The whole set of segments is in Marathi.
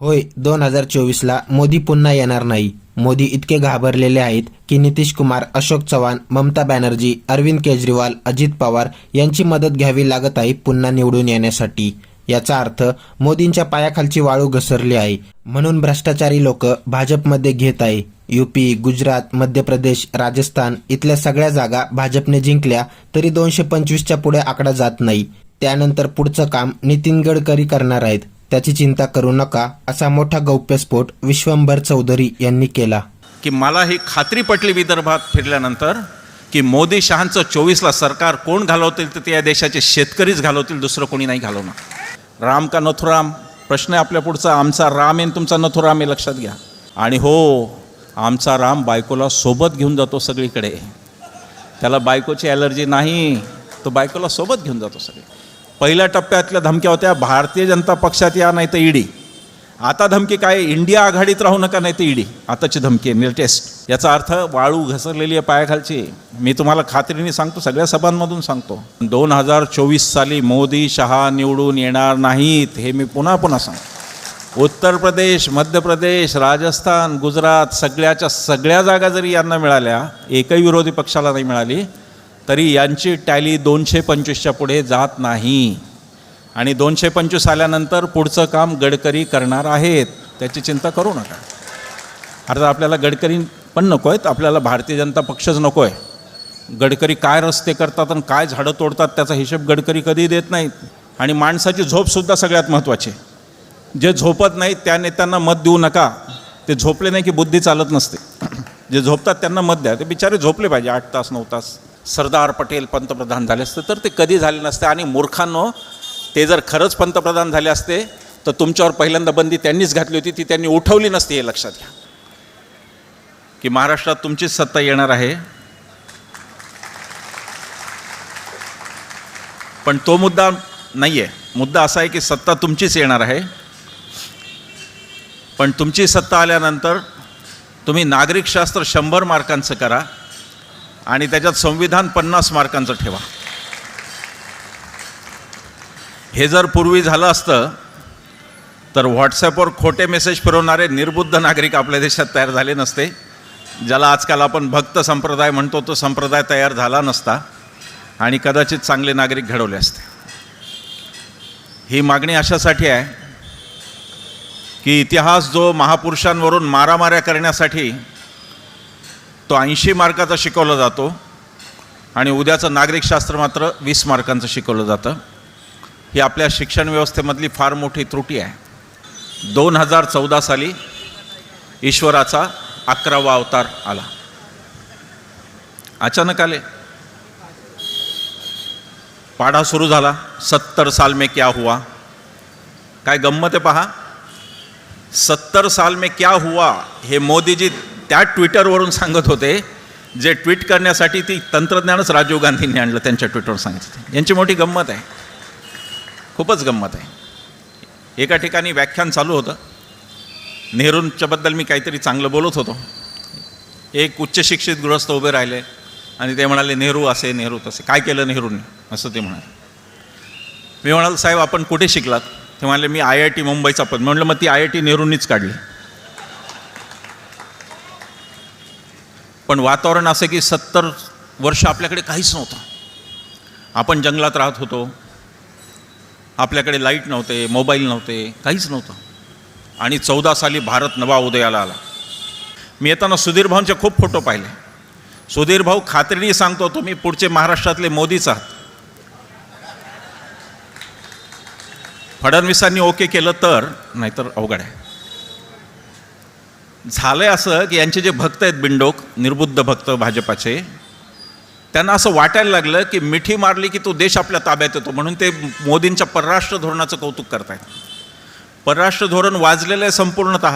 होय दोन हजार चोवीसला मोदी पुन्हा येणार नाही. मोदी इतके घाबरलेले आहेत की नितीश कुमार अशोक चव्हाण ममता बॅनर्जी अरविंद केजरीवाल अजित पवार यांची मदत घ्यावी लागत आहे पुन्हा निवडून येण्यासाठी. याचा अर्थ मोदींच्या पायाखालची वाळू घसरली आहे. म्हणून भ्रष्टाचारी लोक भाजपमध्ये घेत आहे. युपी गुजरात मध्य प्रदेश राजस्थान इथल्या सगळ्या जागा भाजपने जिंकल्या तरी दोनशे पंचवीसच्या पुढे आकडा जात नाही. त्यानंतर पुढचं काम नितीन गडकरी करणार आहेत. त्याची चिंता करू नका असा मोठा गौप्यस्फोट विश्वंभर चौधरी यांनी केला. की मला ही खात्री पटली विदर्भात फिरल्यानंतर की मोदी शहांचं चोवीसला सरकार कोण घालवतील तर ते या देशाचे शेतकरीच घालवतील दुसरं कोणी नाही घालवणार. राम का नथुराम? प्रश्न आहे आपल्या पुढचा. आमचा राम आहे तुमचा नथुराम आहे लक्षात घ्या. आणि हो आमचा राम बायकोला सोबत घेऊन जातो सगळीकडे. त्याला बायकोची ॲलर्जी नाही तो बायकोला सोबत घेऊन जातो सगळे पहिल्या टप्प्यातल्या धमक्या होत्या भारतीय जनता पक्षात या नाही तर ईडी. आता धमकी काय? इंडिया आघाडीत राहू नका नाही तर ईडी. आताची धमकी आहे लेटेस्ट याचा अर्थ वाळू घसरलेली आहे पायाखालची. मी तुम्हाला खात्रीने सांगतो सगळ्या सभांमधून सांगतो. दोन हजार चोवीस साली मोदी शहा निवडून येणार नाहीत हे मी पुन्हा पुन्हा सांगतो. उत्तर प्रदेश मध्य प्रदेश राजस्थान गुजरात सगळ्याच्या सगळ्या जागा जरी यांना मिळाल्या एकही विरोधी पक्षाला नाही मिळाली तरी यांची टॅली दोनशे पंचवीसच्या पुढे जात नाही. आणि दोनशे पंचवीस आल्यानंतर पुढचं काम गडकरी करणार आहेत. त्याची चिंता करू नका. अर्थात आपल्याला गडकरी पण नको आहेत. आपल्याला भारतीय जनता पक्षच नको आहे. गडकरी काय रस्ते करतात आणि काय झाडं तोडतात त्याचा हिशेब गडकरी कधी देत नाहीत. आणि माणसाची झोपसुद्धा सगळ्यात महत्त्वाची आहे. जे झोपत नाहीत त्या नेत्यांना मत देऊ नका. ते झोपले नाही की बुद्धी चालत नसते. जे झोपतात त्यांना मत द्या. ते बिचारे झोपले पाहिजे आठ तास नऊ तास. सरदार पटेल पंतप्रधान झाले असते तर ते कधी झाले नसते. आणि मूर्खांनो ते जर खरंच पंतप्रधान झाले असते तर तुमच्यावर पहिल्यांदा बंदी त्यांनीच घातली होती ती त्यांनी उठवली नसती हे लक्षात घ्या. की महाराष्ट्रात तुमचीच सत्ता येणार आहे. पण तो मुद्दा नाही आहे मुद्दा असा आहे की सत्ता तुमचीच येणार आहे. पण तुमची सत्ता आल्यानंतर तुम्ही नागरिकशास्त्र शंभर मार्कांचं करा. आणि त्याच्यात संविधान पन्नास मार्कांचं ठेवा. हे जर पूर्वी झालं असतं तर व्हॉट्सॲपवर खोटे मेसेज फिरवणारे निर्बुद्ध नागरिक आपल्या देशात तयार झाले नसते ज्याला आजकाल आपण भक्त संप्रदाय म्हणतो तो संप्रदाय तयार झाला नसता आणि कदाचित चांगले नागरिक घडवले असते. ही मागणी अशासाठी आहे की इतिहास जो महापुरुषांवरून मारामाऱ्या करण्यासाठी तो ऐंशी मार्काचा शिकवला जातो आणि उद्याचं नागरिकशास्त्र मात्र वीस मार्कांचं शिकवलं जातं. ही आपल्या शिक्षण व्यवस्थेमधली फार मोठी त्रुटी आहे. दोन हजार चौदा साली ईश्वराचा अकरावा अवतार आला. अचानक आले. पाढा सुरू झाला. सत्तर साल में क्या हुआ? काय गंमत आहे पहा. सत्तर साल में क्या हुआ? हे मोदीजी त्या ट्विटरवरून सांगत होते जे ट्विट करण्यासाठी ती तंत्रज्ञानच राजीव गांधींनी आणलं त्यांच्या ट्विटरवर सांगितलं यांची मोठी गंमत आहे. खूपच गंमत आहे. एका ठिकाणी व्याख्यान चालू होतं. नेहरूंच्याबद्दल मी काहीतरी चांगलं बोलत होतो. एक उच्च शिक्षित गृहस्थ उभे राहिले आणि ते म्हणाले नेहरू असे नेहरू तसे. काय केलं नेहरूंनी? असं ते म्हणाले. मी म्हणाल साहेब आपण कुठे शिकलात? ते म्हणाले मी आय आय टी मुंबईचा पद. म्हणलं मग ती आय आय टी नेहरूंनीच काढली. पण वातावरण असं की सत्तर वर्ष आपल्याकडे काहीच नव्हतं. आपण जंगलात राहत होतो. आपल्याकडे लाइट नव्हते मोबाईल नव्हते काहीच नव्हतं. आणि चौदा साली भारत नवा उदयाला आला. मी येताना सुधीर भाऊंचे खूप फोटो पाहिले. सुधीर भाऊ खात्रीने सांगतो तुम्ही पुढचे महाराष्ट्रातले मोदीच आहात. फडणवीसांनी ओके केलं तर नाहीतर अवघड आहे. झालं आहे असं की यांचे जे भक्त आहेत बिंडोक निर्बुद्ध भक्त भाजपाचे त्यांना असं वाटायला लागलं की मिठी मारली की तो देश आपल्या ताब्यात येतो म्हणून ते मोदींच्या परराष्ट्र धोरणाचं कौतुक करतायत. परराष्ट्र धोरण वाजलेलं आहे संपूर्णत.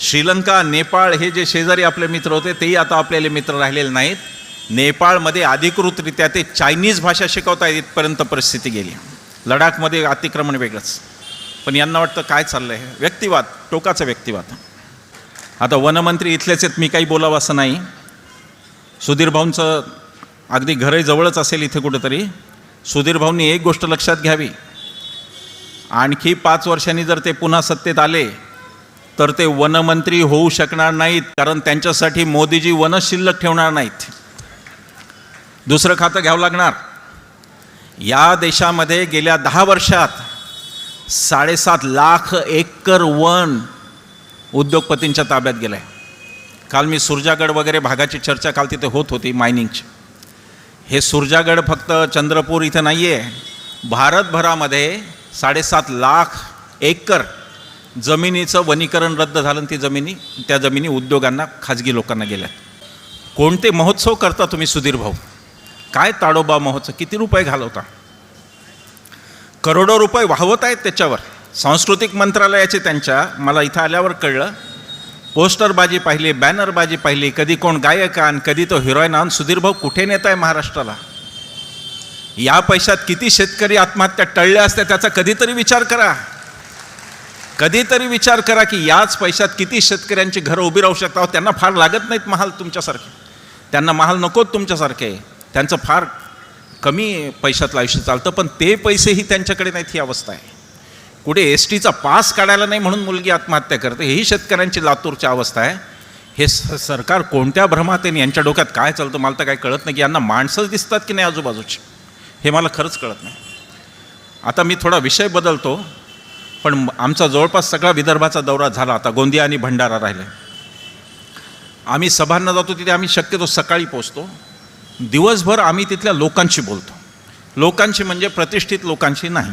श्रीलंका नेपाळ हे जे शेजारी आपले मित्र होते तेही आता आपल्याला मित्र राहिलेले नाहीत. नेपाळमध्ये अधिकृतरित्या ते चायनीज भाषा शिकवता इथपर्यंत परिस्थिती गेली. लडाखमध्ये अतिक्रमण वेगळंच. पण यांना वाटतं काय चाललं आहे व्यक्तिवाद टोकाचा व्यक्तिवाद. आता वनमंत्री इथलेच आहेत मी काही बोलावं असं नाही. सुधीर भाऊंचं अगदी घरही जवळच असेल इथे कुठेतरी. सुधीर भाऊंनी एक गोष्ट लक्षात घ्यावी. आणखी पाच वर्षांनी जर ते पुन्हा सत्तेत आले तर ते वनमंत्री होऊ शकणार नाहीत कारण त्यांच्यासाठी मोदीजी वन शिल्लक ठेवणार नाहीत. दुसरं खातं घ्यावं लागणार. या देशामध्ये गेल्या दहा वर्षात साडेसात लाख एकर वन उद्योगपतींच्या ताब्यात गेलं आहे काल मी सुरजागड वगैरे भागाची चर्चा काल तिथे होत होती मायनिंगची. हे सुरजागड फक्त चंद्रपूर इथं नाही आहे भारतभरामध्ये साडेसात लाख एकर जमिनीचं वनीकरण रद्द झालं आणि ती जमिनी त्या जमिनी उद्योगांना खाजगी लोकांना गेल्या कोणते महोत्सव करता तुम्ही सुधीर भाऊ? काय ताडोबा महोत्सव? किती रुपये घालवता? करोडो रुपये वाहवत आहेत त्याच्यावर. सांस्कृतिक मंत्रालयाचे त्यांच्या मला इथं आल्यावर कळलं. पोस्टरबाजी पाहिली बॅनरबाजी पाहिली कधी कोण गायक आण कधी तो हिरोईन आण सुधीर भाऊ कुठे नेत आहे महाराष्ट्राला? या पैशात किती शेतकरी आत्महत्या टळल्या असत्या त्याचा कधीतरी विचार करा. कधीतरी विचार करा की याच पैशात किती शेतकऱ्यांची घरं उभी राहू शकतात. त्यांना फार लागत नाहीत महाल तुमच्यासारखे. त्यांना महाल नकोत तुमच्यासारखे. त्यांचं फार कमी पैशातलं आयुष्य चालतं पण ते पैसेही त्यांच्याकडे नाहीत ही अवस्था आहे. कुठे एस टीचा पास काढायला नाही म्हणून मुलगी आत्महत्या करते ही शेतकऱ्यांची लातूरची अवस्था आहे. हे स सरकार कोणत्या भ्रमात आहे यांच्या डोक्यात काय चालतं मला तर काय कळत नाही की यांना माणसंच दिसतात की नाही आजूबाजूची. हे मला खरंच कळत नाही. आता मी थोडा विषय बदलतो पण आमचा जवळपास सगळा विदर्भाचा दौरा झाला. आता गोंदिया आणि भंडारा राहिले. आम्ही सभांना जातो तिथे आम्ही शक्यतो सकाळी पोचतो. दिवसभर आम्ही तिथल्या लोकांशी बोलतो. लोकांशी म्हणजे प्रतिष्ठित लोकांशी नाही.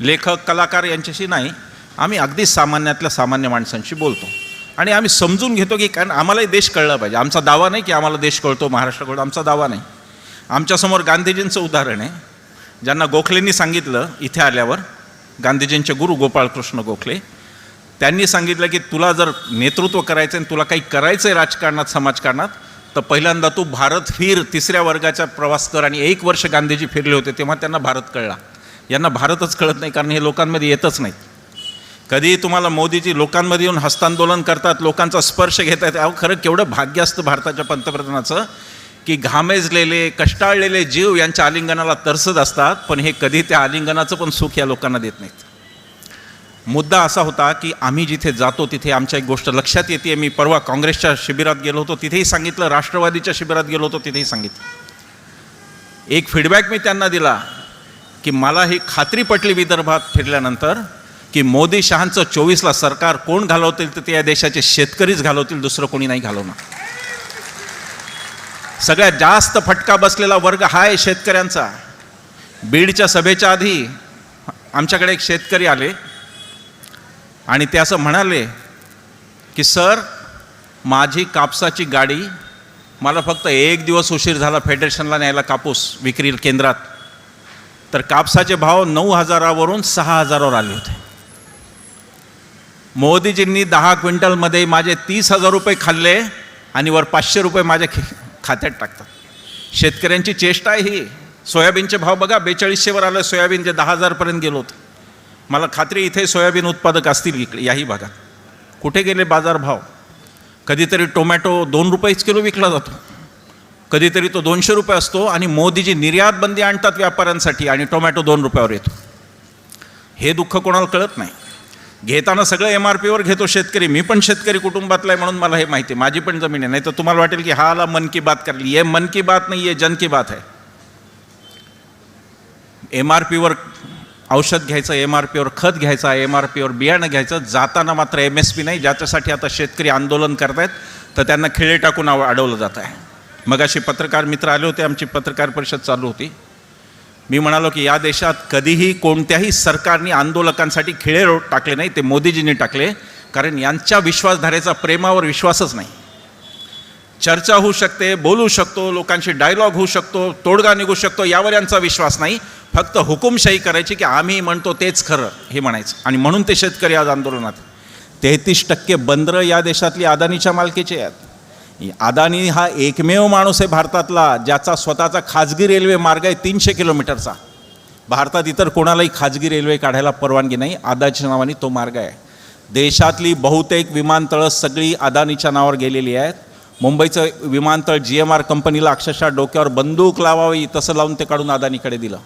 लेखक कलाकार यांच्याशी नाही. आम्ही अगदी सामान्यातल्या सामान्य माणसांशी बोलतो. आणि आम्ही समजून घेतो की कारण आम्हालाही देश कळला पाहिजे. आमचा दावा नाही की आम्हाला देश कळतो महाराष्ट्र कळतो आमचा दावा नाही. आमच्यासमोर गांधीजींचं उदाहरण आहे. ज्यांना गोखलेंनी सांगितलं इथे आल्यावर गांधीजींचे गुरु गोपाळकृष्ण गोखले त्यांनी सांगितलं की तुला जर नेतृत्व करायचं आणि तुला काही करायचं आहे राजकारणात समाजकारणात तर पहिल्यांदा तू भारत फिर. तिसऱ्या वर्गाचा प्रवास कर. आणि एक वर्ष गांधीजी फिरले होते तेव्हा त्यांना भारत कळला. यांना भारतच कळत नाही कारण हे लोकांमध्ये येतच नाही. कधी तुम्हाला मोदीजी लोकांमध्ये येऊन हस्तांदोलन करतात लोकांचा स्पर्श घेत आहेत अहो खरं केवढं भाग्य असतं भारताच्या पंतप्रधानाचं की घामेजलेले कष्टाळलेले जीव यांच्या आलिंगनाला तरसत असतात पण हे कधी त्या आलिंगनाचं पण सुख या लोकांना देत नाहीत. मुद्दा असा होता की आम्ही जिथे जातो तिथे आमच्या एक गोष्ट लक्षात येते मी परवा काँग्रेसच्या शिबिरात गेलो होतो तिथेही सांगितलं राष्ट्रवादीच्या शिबिरात गेलो होतो तिथेही सांगितलं. एक फीडबॅक मी त्यांना दिला की मला ही खात्री पटली विदर्भात फिरल्यानंतर की मोदी शहांचं चोवीसला सरकार कोण घालवतील तर ते या देशाचे शेतकरीच घालवतील दुसरं कोणी नाही घालवणार. सगळ्यात जास्त फटका बसलेला वर्ग हा आहे शेतकऱ्यांचा. बीडच्या सभेच्या आधी आमच्याकडे एक शेतकरी आले आणि ते असं म्हणाले की सर माझी कापसाची गाडी मला फक्त एक दिवस उशीर झाला फेडरेशनला न्यायला कापूस विक्री केंद्रात. तर कापसाचे भाव नऊ हजारावरून सहा हजारावर आले होते. मोदीजींनी दहा क्विंटलमध्ये माझे तीस हजार रुपये खाल्ले आणि वर पाचशे रुपये माझ्या खे खात्यात टाकतात. शेतकऱ्यांची चेष्टा आहे ही. सोयाबीनचे भाव बघा बेचाळीसशेवर आलं सोयाबीन जे दहा हजारपर्यंत गेलो होतं. मला खात्री इथे सोयाबीन उत्पादक असतील इकडे याही भागात. कुठे गेले बाजारभाव कधीतरी टोमॅटो दोन रुपयेच किलो विकला जातो. कधीतरी तो दोनशे रुपये असतो आणि मोदीजी निर्यात बंदी आणतात व्यापाऱ्यांसाठी आणि टोमॅटो दोन रुपयावर येतो. हे दुःख कोणाला कळत नाही. घेताना सगळं एम आर पीवर घेतो शेतकरी. मी पण शेतकरी कुटुंबातला आहे म्हणून मला हे माहिती आहे. माझी पण जमीन आहे. नाही तर तुम्हाला वाटेल की हा आला मन की बात करली. ये मन की बात नाही ये जन की बात आहे. एम आर पीवर औषध घ्यायचं एम आर पीवर खत घ्यायचं एम आर पीवर बियाणं घ्यायचं जाताना मात्र एम एस पी नाही. ज्याच्यासाठी आता शेतकरी आंदोलन करतायत तर त्यांना खिळे टाकून आव- अडवलं जात आहे. मग असे पत्रकार मित्र आले होते आमची पत्रकार परिषद चालू होती. मी म्हणालो की या देशात कधीही कोणत्याही सरकारने आंदोलकांसाठी खिळे रोड टाकले नाही ते मोदीजींनी टाकले. कारण यांच्या विश्वासधारेचा प्रेमावर विश्वासच नाही. चर्चा होऊ शकते बोलू शकतो लोकांशी डायलॉग होऊ शकतो तोडगा निघू शकतो यावर यांचा विश्वास नाही. फक्त हुकुमशाही करायची की आम्ही म्हणतो तेच खरं हे म्हणायचं. आणि म्हणून ते शेतकरी आज आंदोलनात तेहतीस टक्के बंदरं या देशातली अदानीच्या मालकीचे आहेत. अदानी हा एकमेव माणूस आहे भारतातला ज्याचा स्वतःचा खाजगी रेल्वे मार्ग आहे तीनशे किलोमीटरचा. भारतात इतर कोणालाही खाजगी रेल्वे काढायला परवानगी नाही अदानीच्या नावाने तो मार्ग आहे. देशातली बहुतेक विमानतळं सगळी अदानीच्या नावावर गेलेली आहेत. मुंबईचं विमानतळ जी एम आर कंपनीला अक्षरशः डोक्यावर बंदूक लावावी तसं लावून ते काढून अदानीकडे दिलं.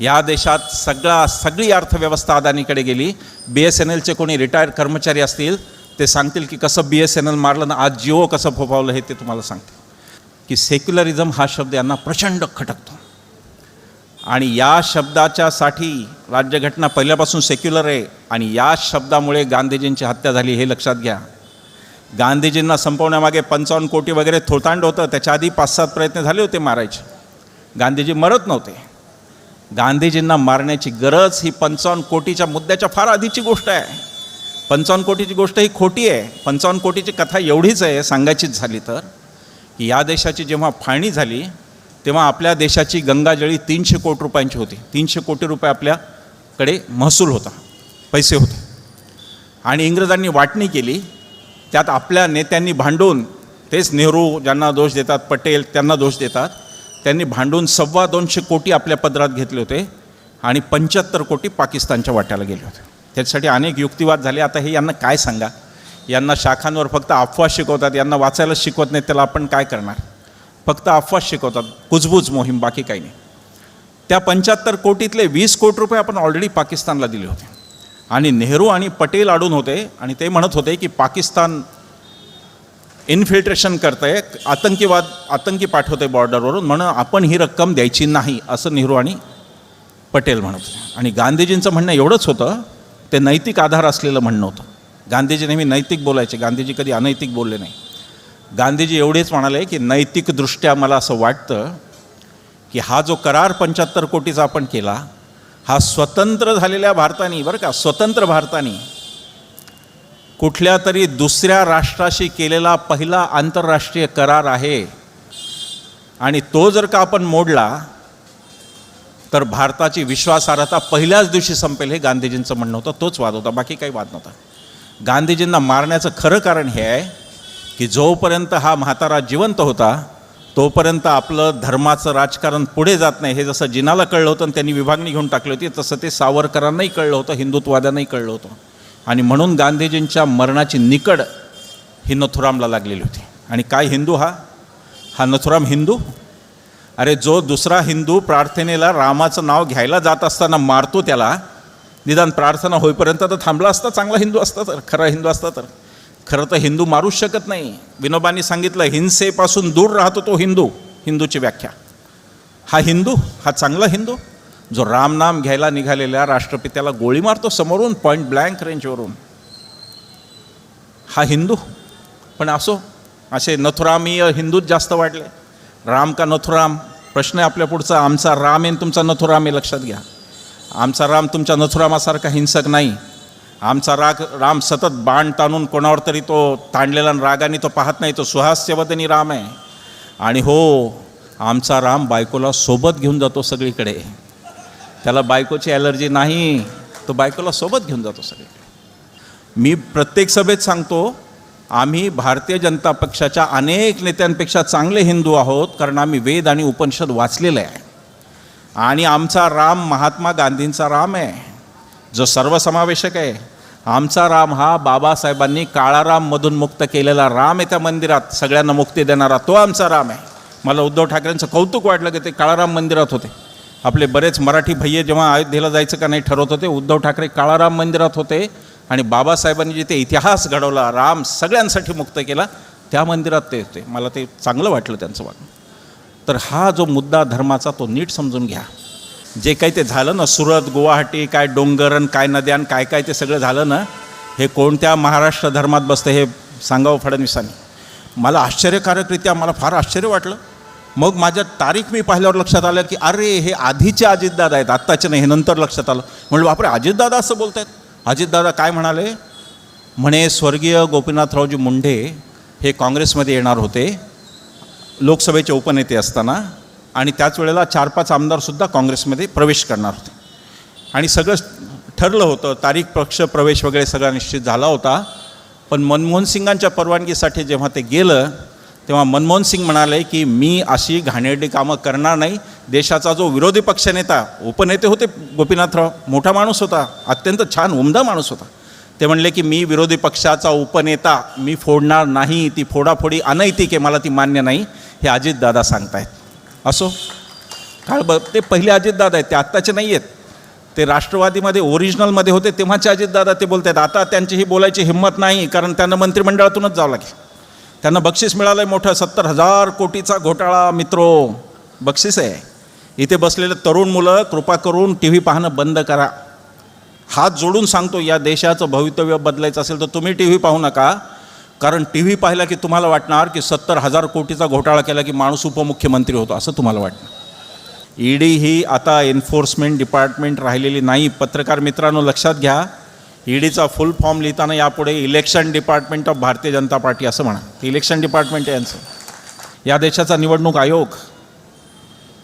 या देशात सगळा सगळी अर्थव्यवस्था अदानीकडे गेली. बी एस एन एलचे कोणी रिटायर्ड कर्मचारी असतील ते सांगतील की कसं बी एस एन एल मारलं ना आज जिओ कसं फोफावलं हे ते तुम्हाला सांगतील. की सेक्युलरिझम हा शब्द यांना प्रचंड खटकतो. आणि या शब्दाच्यासाठी राज्यघटना पहिल्यापासून सेक्युलर आहे आणि या शब्दामुळे गांधीजींची हत्या झाली हे लक्षात घ्या. गांधीजींना संपवण्यामागे पंचावन्न कोटी वगैरे थोतांड होतं त्याच्या आधी पाच सात प्रयत्न झाले होते मारायचे. गांधीजी मरत नव्हते. गांधीजींना मारण्याची गरज ही पंचावन्न कोटीच्या मुद्द्याच्या फार आधीची गोष्ट आहे. पंचावन्न कोटीची गोष्ट ही खोटी आहे. पंचावन्न कोटीची कथा एवढीच आहे सांगायचीच झाली तर की या देशाची जेव्हा फाळणी झाली तेव्हा आपल्या देशाची गंगाजळी तीनशे कोटी रुपयांची होती. तीनशे कोटी रुपये आपल्याकडे महसूल होता पैसे होते. आणि इंग्रजांनी वाटणी केली त्यात आपल्या नेत्यांनी भांडून तेच नेहरू ज्यांना दोष देतात पटेल त्यांना दोष देतात त्यांनी भांडून सव्वा दोनशे कोटी आपल्या पदरात घेतले होते आणि पंच्याहत्तर कोटी पाकिस्तानच्या वाट्याला गेले होते. त्याच्यासाठी अनेक युक्तिवाद झाले. आता हे यांना काय सांगा? यांना शाखांवर फक्त अफवा शिकवतात यांना वाचायला शिकवत नाहीत त्याला आपण काय करणार? फक्त अफवा शिकवतात. कुजबूज मोहीम बाकी काही नाही. त्या पंच्याहत्तर कोटीतले वीस कोटी रुपये आपण ऑलरेडी पाकिस्तानला दिले होते. आणि नेहरू आणि पटेल अडून होते आणि ते म्हणत होते की पाकिस्तान इन्फिल्ट्रेशन करतंय आतंकीवाद आतंकी पाठवते बॉर्डरवरून म्हणून आपण ही रक्कम द्यायची नाही असं नेहरू आणि पटेल म्हणत होते. आणि गांधीजींचं म्हणणं एवढंच होतं ते नैतिक आधार असलेलं म्हणणं होतं. गांधीजी नेहमी नैतिक बोलायचे. गांधीजी कधी अनैतिक बोलले नाही. गांधीजी एवढेच म्हणाले की नैतिकदृष्ट्या मला असं वाटतं की हा जो करार पंच्याहत्तर कोटीचा आपण केला हा स्वतंत्र झालेल्या भारताने बरं का स्वतंत्र भारताने कुठल्या तरी दुसऱ्या राष्ट्राशी केलेला पहिला आंतरराष्ट्रीय करार आहे. आणि तो जर का आपण मोडला तर भारताची विश्वासार्हता पहिल्याच दिवशी संपेल हे गांधीजींचं म्हणणं होतं. तोच वाद होता. बाकी काही वाद नव्हता. गांधीजींना मारण्याचं खरं कारण हे आहे की जोपर्यंत हा म्हातारा जिवंत होता तोपर्यंत आपलं धर्माचं राजकारण पुढे जात नाही. हे जसं जिनाला कळलं होतं आणि त्यांनी विभागणी घेऊन टाकली होती तसं ते सावरकरांनाही कळलं होतं हिंदुत्ववाद्यांनाही कळलं होतं. आणि म्हणून गांधीजींच्या मरणाची निकड ही नथुरामला लागलेली होती. आणि काय हिंदू हा? हा नथुराम हिंदू अरे जो दुसरा हिंदू प्रार्थनेला रामाचं नाव घ्यायला जात असताना मारतो त्याला निदान प्रार्थना होईपर्यंत तर थांबला असता चांगला हिंदू असता तर खरा हिंदू असता तर. खरं तर हिंदू मारूच शकत नाही. विनोबांनी सांगितलं हिंसेपासून दूर राहतो तो हिंदू हिंदूची व्याख्या. हा हिंदू हा चांगला हिंदू जो रामनाम घ्यायला निघालेल्या राष्ट्रपित्याला गोळी मारतो समोरून पॉईंट ब्लँक रेंजवरून. हा हिंदू. पण असो असे नथुरामीय हिंदूच जास्त वाढले. राम का नथुराम? प्रश्न आहे आपल्या पुढचा. आमचा राम आहे आणि तुमचा नथुराम आहे लक्षात घ्या. आमचा राम तुमच्या नथुरामासारखा हिंसक नाही. आमचा राग राम सतत बाण ताणून कोणावर तरी तो ताणलेला रागाने तो पाहत नाही तो सुहास्यवदनी राम आहे. आणि हो आमचा राम बायकोला सोबत घेऊन जातो सगळीकडे. त्याला बायकोची ॲलर्जी नाही तो बायकोला सोबत घेऊन जातो सगळीकडे. मी प्रत्येक सभेत सांगतो आम्ही भारतीय जनता पक्षाच्या अनेक नेत्यांपेक्षा चांगले हिंदू आहोत कारण आम्ही वेद आणि उपनिषद वाचलेलं आहे. आणि आमचा राम महात्मा गांधींचा राम आहे जो सर्वसमावेशक आहे. आमचा राम हा बाबासाहेबांनी काळाराममधून मुक्त केलेला राम आहे त्या मंदिरात. सगळ्यांना मुक्ती देणारा तो आमचा राम आहे. मला उद्धव ठाकरेंचं कौतुक वाटलं की ते काळाराम मंदिरात होते. आपले बरेच मराठी भैये जेव्हा अयोध्येला जायचं का नाही ठरवत होते उद्धव ठाकरे काळाराम मंदिरात होते. आणि बाबासाहेबांनी जिथे इतिहास घडवला राम सगळ्यांसाठी मुक्त केला त्या मंदिरात ते होते. मला ते चांगलं वाटलं त्यांचं वागणं. तर हा जो मुद्दा धर्माचा तो नीट समजून घ्या. जे काही ते झालं ना सुरत गुवाहाटी काय डोंगरन काय नद्यान काय काय ते सगळं झालं ना हे कोणत्या महाराष्ट्र धर्मात बसतं हे सांगावं फडणवीसांनी. मला आश्चर्यकारकरित्या मला फार आश्चर्य वाटलं. मग माझ्या तारीख मी पाहिल्यावर लक्षात आलं की अरे हे आधीचे अजितदादा आहेत आत्ताचे नाही हे नंतर लक्षात आलं. म्हणलं बापरे अजितदादा असं बोलत आहेत अजितदादा काय म्हणाले? म्हणे स्वर्गीय गोपीनाथरावजी मुंढे हे काँग्रेसमध्ये येणार होते लोकसभेचे उपनेते असताना आणि त्याच वेळेला चार पाच आमदारसुद्धा काँग्रेसमध्ये प्रवेश करणार होते. आणि सगळं ठरलं होतं तारीख पक्ष प्रवेश वगैरे सगळा निश्चित झाला होता पण मनमोहन सिंगांच्या परवानगीसाठी जेव्हा ते गेलं तेव्हा मनमोहन सिंग म्हणाले की मी अशी घाणेरडी कामं करणार नाही. देशाचा जो विरोधी पक्षनेता उपनेते होते गोपीनाथराव मोठा माणूस होता अत्यंत छान उमदा माणूस होता. ते म्हणले की मी विरोधी पक्षाचा उपनेता मी फोडणार नाही. ती फोडाफोडी अनैतिक आहे मला ती मान्य नाही. हे अजितदादा सांगतायत. असो काळ ब ते पहिले अजितदादा आहेत ते आत्ताचे नाही आहेत. ते राष्ट्रवादीमध्ये ओरिजिनलमध्ये होते तेव्हाचे अजितदादा ते बोलत आहेत आता त्यांची ही बोलायची हिंमत नाही कारण त्यांना मंत्रिमंडळातूनच जावं लागेल. त्यांना बक्षीस मिळालं आहे मोठं सत्तर हजार कोटीचा घोटाळा मित्रो. बक्षीस आहे. इथे बसलेले तरुण मुलं कृपा करून टी व्ही पाहणं बंद करा. हात जोडून सांगतो या देशाचं भवितव्य बदलायचं असेल तर तुम्ही टी व्ही पाहू नका. कारण टी व्ही पाहिला की तुम्हाला वाटणार की सत्तर हजार कोटीचा घोटाळा केला की माणूस उपमुख्यमंत्री होतो असं तुम्हाला वाटणार. ईडी ही आता एन्फोर्समेंट डिपार्टमेंट राहिलेली नाही. पत्रकार मित्रांनो लक्षात घ्या. ईडीचा फुल फॉर्म लिहिताना यापुढे election department of Bharatiya Janata party असं म्हणा. ते इलेक्शन डिपार्टमेंट आहे यांचं. या देशाचा निवडणूक आयोग.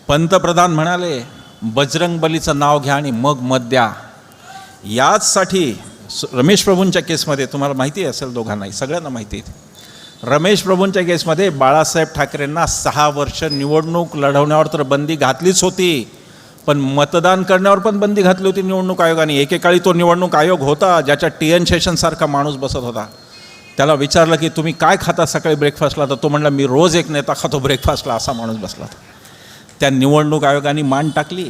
पंतप्रधान म्हणाले बजरंग बलीचं नाव घ्या आणि मग मत द्या. याचसाठी रमेश प्रभूंच्या केसमध्ये तुम्हाला माहिती असेल दोघांनाही सगळ्यांना माहिती आहे. रमेश प्रभूंच्या केसमध्ये बाळासाहेब ठाकरेंना सहा वर्ष निवडणूक लढवण्यावर तर बंदी घातलीच होती. पण मतदान करण्यावर पण बंदी घातली होती निवडणूक आयोगाने. एकेकाळी तो निवडणूक आयोग होता ज्याच्या टी एन शेषनसारखा माणूस बसत होता. त्याला विचारलं की तुम्ही काय खाता सकाळी ब्रेकफास्टला तर तो म्हणला मी रोज एक नेता खातो ब्रेकफास्टला असा माणूस बसला त्या निवडणूक आयोगाने मान टाकली.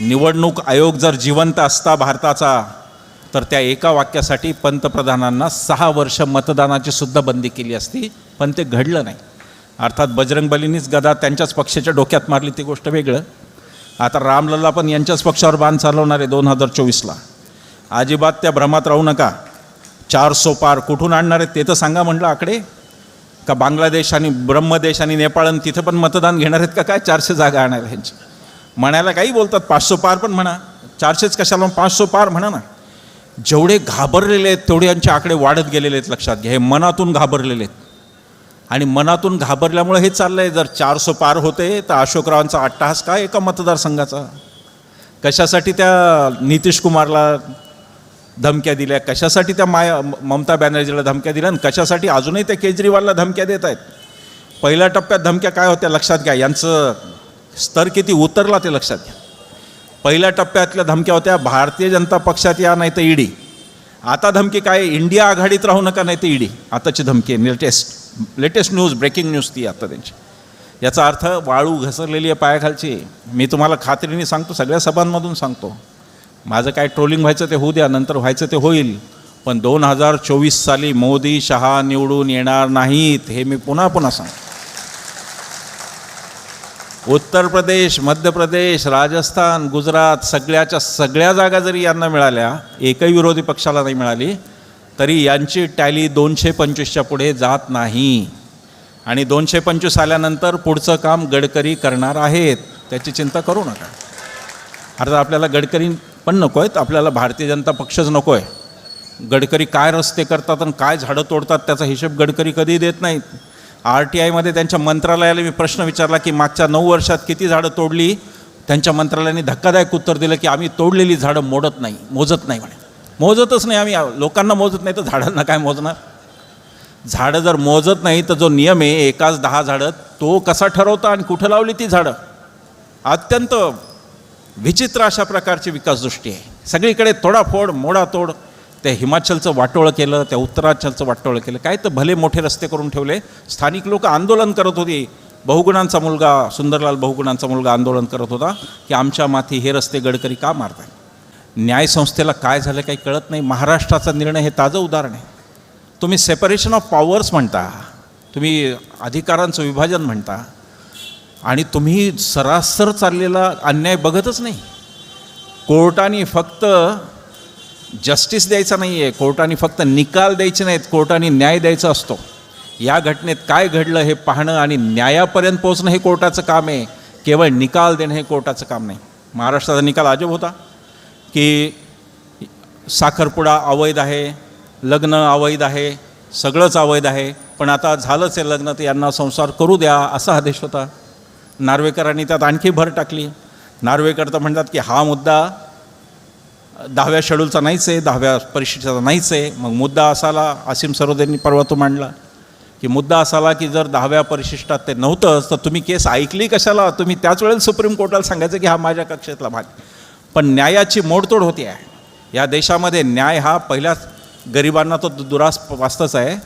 निवडणूक आयोग जर जिवंत असता भारताचा तर त्या एका वाक्यासाठी पंतप्रधानांना सहा वर्ष मतदानाची सुद्धा बंदी केली असती पण ते घडलं नाही. अर्थात बजरंगबलींनीच गदा त्यांच्याच पक्षाच्या डोक्यात मारली ती गोष्ट वेगळं. आता रामलल्ला पण यांच्याच पक्षावर बाण चालवणार आहे दोन हजार चोवीसला. अजिबात त्या भ्रमात राहू नका. चार सो पार कुठून आणणार आहेत ते तर सांगा म्हटलं आकडे. का बांगलादेश आणि ब्रह्मदेश आणि नेपाळ आणि तिथं पण मतदान घेणार आहेत का? काय चारशे जागा आणणार ह्यांची? म्हणायला काही बोलतात पाचशे पार पण म्हणा. चारशेच कशाला पाचशे पार म्हणा ना. जेवढे घाबरलेले आहेत तेवढे यांचे आकडे वाढत गेलेले आहेत लक्षात घ्या. हे मनातून घाबरलेले आहेत. आणि मनातून घाबरल्यामुळे हे चाललं आहे जर चारशे पार होते तर अशोकरावांचा अट्टहास काय एका मतदारसंघाचा? कशासाठी त्या नितीश कुमारला धमक्या दिल्या? कशासाठी त्या माया ममता बॅनर्जीला धमक्या दिल्या? आणि कशासाठी अजूनही त्या केजरीवालला धमक्या देत आहेत? पहिल्या टप्प्यात धमक्या काय होत्या? लक्षात घ्या. यांचं स्तर किती उतरला ते लक्षात घ्या. पहिल्या टप्प्यातल्या धमक्या होत्या भारतीय जनता पक्षात या नाही तर ईडी. आता धमकी काय? इंडिया आघाडीत राहू नका नाही तर ईडी. आताची धमकी आहे. Latest latest news breaking news ती आता त्यांची. याचा अर्थ वाळू घसरलेली आहे पायाखालची. मी तुम्हाला खात्रीने सांगतो सगळ्या सभांमधून सांगतो. माझं काय ट्रोलिंग व्हायचं ते होऊ द्या नंतर व्हायचं ते होईल. पण दोन हजार चोवीस साली मोदी शहा निवडून येणार नाहीत हे मी पुन्हा पुन्हा सांगतो. उत्तर प्रदेश मध्य प्रदेश राजस्थान गुजरात सगळ्याच्या सगळ्या जागा जरी यांना मिळाल्या एकही विरोधी पक्षाला नाही मिळाली तरी यांची टॅली दोनशे पंचवीसच्या पुढे जात नाही. आणि दोनशे पंचवीस आल्यानंतर पुढचं काम गडकरी करणार आहेत. त्याची चिंता करू नका. अर्थात आपल्याला गडकरी पण नको आहेत आपल्याला भारतीय जनता पक्षच नको आहे गडकरी काय रस्ते करतात आणि काय झाडं तोडतात त्याचा हिशेब गडकरी कधी देत नाहीत. आर टी आयमध्ये त्यांच्या मंत्रालयाला मी प्रश्न विचारला की मागच्या नऊ वर्षात किती झाडं तोडली? त्यांच्या मंत्रालयाने धक्कादायक उत्तर दिलं की आम्ही तोडलेली झाडं मोडत नाही मोजत नाही म्हणे. मोजतच नाही आम्ही. लोकांना मोजत नाही तर झाडांना काय मोजणार? झाडं जर मोजत नाही तर जो नियम आहे एकाच दहा झाडं तो कसा ठरवता आणि कुठं लावली ती झाडं? अत्यंत विचित्र अशा प्रकारची विकासदृष्टी आहे. सगळीकडे तोडाफोड मोडातोड त्या हिमाचलचं वाटोळं केलं त्या उत्तरांचलचं वाटोळं केलं. काय तर भले मोठे रस्ते करून ठेवले. स्थानिक लोक आंदोलन करत होती. बहुगुणांचा मुलगा सुंदरलाल बहुगुणांचा मुलगा आंदोलन करत होता की आमच्या माथी हे रस्ते गडकरी का मारतात न्यायसंस्थेला काय झालं काही कळत नाही. महाराष्ट्राचा निर्णय हे ताजं उदाहरण आहे. तुम्ही सेपरेशन ऑफ पॉवर्स म्हणता. तुम्ही अधिकारांचं विभाजन म्हणता. आणि तुम्ही सरासर चाललेला अन्याय बघतच नाही. कोर्टाने फक्त जस्टिस द्यायचा नाही आहे कोर्टाने फक्त निकाल द्यायचे नाहीत. कोर्टाने न्याय द्यायचा असतो. या घटनेत काय घडलं हे पाहणं आणि न्यायापर्यंत पोहोचणं हे कोर्टाचं काम आहे. केवळ निकाल देणं हे कोर्टाचं काम नाही. महाराष्ट्राचा निकाल अजब होता. की साखरपुडा अवैध आहे लग्न अवैध आहे सगळंच अवैध आहे पण आता झालंच आहे लग्न तर यांना संसार करू द्या असा आदेश होता. नार्वेकरांनी त्यात आणखी भर टाकली. नार्वेकर तर म्हणतात की हा मुद्दा दहाव्या शेड्यूलचा नाहीच आहे दहाव्या परीक्षेचा नाहीच आहे. मग मुद्दा असाला असीम सरोदेंनी परवा तो मांडला. की मुद्दा असाला की जर दहाव्या परिशिष्टात ते नव्हतंच तर तुम्ही केस ऐकली कशाला? तुम्ही त्याच वेळेला सुप्रीम कोर्टाला सांगायचं की हा माझ्या कक्षेतला भाग पण न्यायाची मोडतोड होती आहे. या देशामध्ये न्याय हा पहिल्याच गरिबांना तो दुरास वाचतच आहे.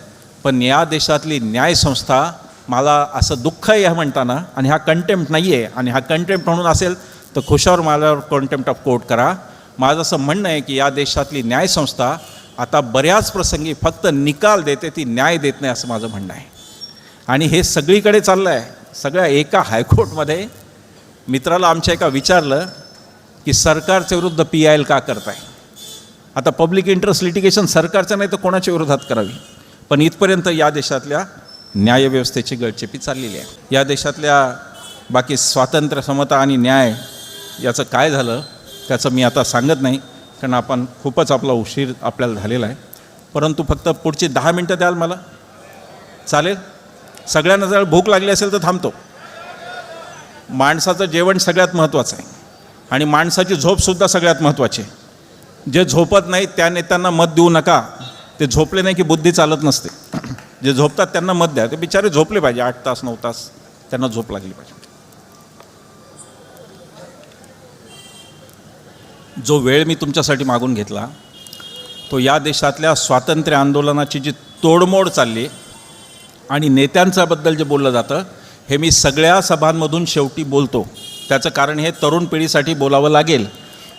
पण या देशातली न्यायसंस्था मला असं दुःख आहे ह्या म्हणताना आणि हा कंटेम्प्ट नाही आहे आणि हा कंटेम्प्ट म्हणून असेल तर खुशावर माझ्यावर कंटेम्प्ट ऑफ कोर्ट करा. माझं असं म्हणणं आहे की या देशातली न्यायसंस्था आता बऱ्याच प्रसंगी फक्त निकाल देते ती न्याय देत नाही असं माझं म्हणणं आहे. आणि हे सगळीकडे चाललं आहे सगळ्या एका हायकोर्टमध्ये मित्राला आमच्या एका विचारलं की सरकारच्या विरुद्ध पी आय एल का करताय? आता पब्लिक इंटरेस्ट लिटिगेशन सरकारचं नाही तर कोणाच्या विरोधात करावी? पण इथपर्यंत या देशातल्या न्यायव्यवस्थेची गळचेपी चाललेली आहे. या देशातल्या बाकी स्वातंत्र्य समता आणि न्याय याचं काय झालं त्याचं मी आता सांगत नाही कारण आपण खूपच आपला उशीर आपल्याला झालेला आहे. परंतु फक्त पुढची दहा मिनटं द्याल मला? चालेल? सगळ्यांना जर भूक लागली असेल तर थांबतो. माणसाचं जेवण सगळ्यात महत्त्वाचं आहे. आणि माणसाची झोपसुद्धा सगळ्यात महत्त्वाची जे झोपत नाही त्या नेत्यांना मत देऊ नका. ते झोपले नाही की बुद्धी चालत नसते. जे झोपतात त्यांना मत द्या. ते बिचारे झोपले पाहिजे. आठ तास नऊ तास त्यांना झोप लागली पाहिजे. जो वेळ मी तुमच्यासाठी मागून घेतला तो या देशातल्या स्वातंत्र्य आंदोलनाची जी तोडमोड चालली आणि नेत्यांच्याबद्दल जे बोललं जातं हे मी सगळ्या सभांमधून शेवटी बोलतो. त्याचं कारण हे तरुण पिढीसाठी बोलावं लागेल.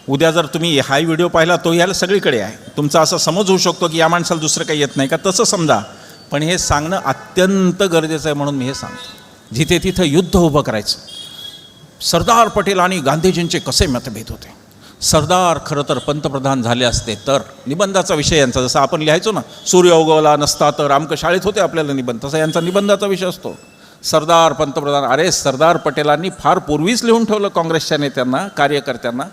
उद्या जर तुम्ही हा व्हिडिओ पाहिला तो याला सगळीकडे आहे. तुमचा असा समज होऊ शकतो की या माणसाला दुसरं काही येत नाही का? तसं समजा. पण हे सांगणं अत्यंत गरजेचं आहे म्हणून मी हे सांगतो. जिथे तिथं युद्ध उभं करायचं. सरदार पटेल आणि गांधीजींचे कसे मतभेद होते? सरदार खरं तर पंतप्रधान झाले असते तर निबंधाचा विषय यांचा जसं आपण लिहायचो ना सूर्य उगवला नसता तर आमक शाळेत होते आपल्याला निबंध तसा यांचा निबंधाचा विषय असतो. सरदार पंतप्रधान अरे सरदार पटेलांनी फार पूर्वीच लिहून ठेवलं काँग्रेसच्या नेत्यांना कार्यकर्त्यांना.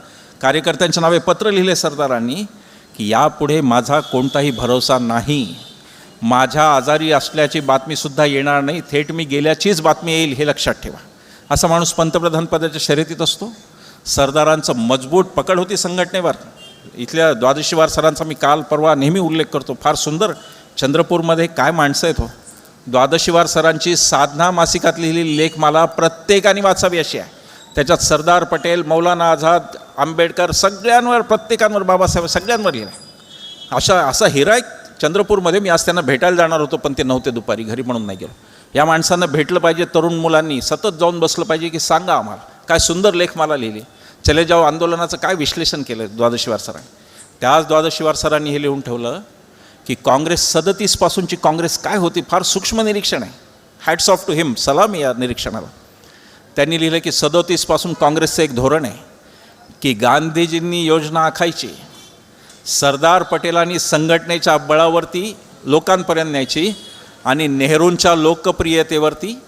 कार्यकर्त्यांच्या नावे पत्र लिहिले सरदारांनी की यापुढे माझा कोणताही भरोसा नाही. माझ्या आजारी असल्याची बातमीसुद्धा येणार नाही थेट मी गेल्याचीच बातमी येईल हे लक्षात ठेवा. असा माणूस पंतप्रधान पदाच्या शर्यतीत असतो. सरदारांचं मजबूत पकड होती संघटनेवर. इथल्या द्वादशीवार सरांचा मी काल परवा नेहमी उल्लेख करतो फार सुंदर. चंद्रपूरमध्ये काय माणसं आहेत हो? द्वादशीवार सरांची साधना मासिकात लिहिलेली लेखमाला प्रत्येकाने वाचावी अशी आहे. त्याच्यात सरदार पटेल मौलाना आझाद आंबेडकर सगळ्यांवर प्रत्येकांवर बाबासाहेब सगळ्यांवर लिहिलं अशा असा हिरा एक चंद्रपूरमध्ये मी आज त्यांना भेटायला जाणार होतो पण ते नव्हते दुपारी घरी म्हणून नाही गेलो. या माणसांना भेटलं पाहिजे तरुण मुलांनी सतत जाऊन बसलं पाहिजे की सांगा आम्हाला काय सुंदर लेखमाला लिहिली. लिहिले चले जाओ आंदोलनाचं काय विश्लेषण केलं द्वादशीवार सरांनी? त्याच द्वादशीवार सरांनी हे लिहून ठेवलं की काँग्रेस सदतीसपासूनची काँग्रेस काय होती फार सूक्ष्म निरीक्षण आहे. हॅट्स ऑफ टू हिम सलाम या निरीक्षणाला. त्यांनी लिहिलं की सदोतीसपासून काँग्रेसचं एक धोरण आहे की गांधीजींनी योजना आखायची सरदार पटेलांनी संघटनेच्या बळावरती लोकांपर्यंत न्यायची आणि नेहरूंच्या लोकप्रियतेवरती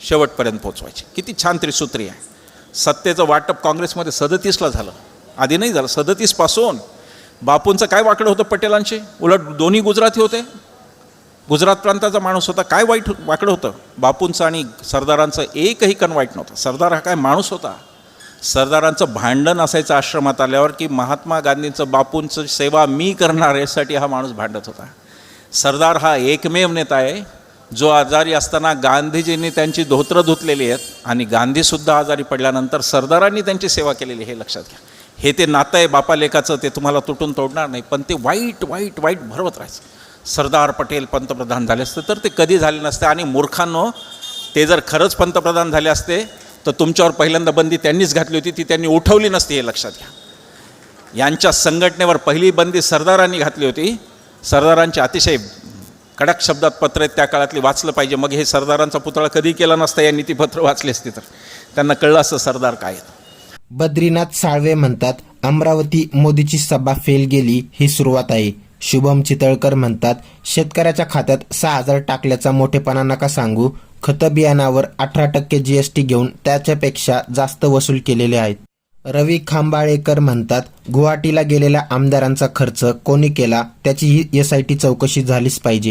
शेवटपर्यंत पोचवायची किती छान त्रिसूत्री आहे. सत्तेचं वाटप काँग्रेसमध्ये सदतीसला झालं. आधी नाही झालं सदतीसपासून बापूंचं काय वाकडं होतं पटेलांशी? उलट दोन्ही गुजराती होते. गुजरात प्रांताचा माणूस होता. काय वाईट हो-, वाकडं होतं? बापूंचं आणि सरदारांचं एकही कण वाईट नव्हतं. सरदार हा काय माणूस होता? सरदारांचं भांडण असायचं आश्रमात आल्यावर की महात्मा गांधींचं बापूंचं सेवा मी करणार यासाठी हा माणूस भांडत होता. सरदार हा एकमेव नेता आहे. जो आजारी असताना गांधीजींनी त्यांची धोत्रं धुतलेली आहेत आणि गांधीसुद्धा आजारी पडल्यानंतर सरदारांनी त्यांची सेवा केलेली हे लक्षात घ्या. हे ते नातं आहे बापा लेखाचं ते तुम्हाला तुटून तोडणार नाही. पण ते वाईट वाईट वाईट भरवत राहायचं. सरदार पटेल पंतप्रधान झाले असते तर ते कधी झाले नसते. आणि मूर्खांनो ते जर खरंच पंतप्रधान झाले असते तर तुमच्यावर पहिल्यांदा बंदी त्यांनीच घातली होती ती त्यांनी उठवली नसती हे लक्षात घ्या. यांच्या संघटनेवर पहिली बंदी सरदारांनी घातली होती. सरदारांची अतिशय कडक शब्दात पत्र आहेत त्या काळातली वाचलं पाहिजे. मग हे सरदारांचा पुतळा कधी केला नसता यांनी ती पत्र वाचली असती तर. त्यांना कळलं असतं सरदार काय आहेत. बद्रीनाथ साळवे म्हणतात अमरावती मोदीची सभा फेल गेली ही सुरुवात आहे. शुभम चितळकर म्हणतात शेतकऱ्याच्या खात्यात सहा हजार टाकल्याचा मोठेपणा नका सांगू. खतं बियाणावर अठरा टक्के जीएसटी घेऊन त्याच्यापेक्षा जास्त वसूल केलेले आहेत. रवी खांबाळेकर म्हणतात गुवाहाटीला गेलेल्या आमदारांचा खर्च कोणी केला त्याची ही एस आय टी चौकशी झालीच पाहिजे.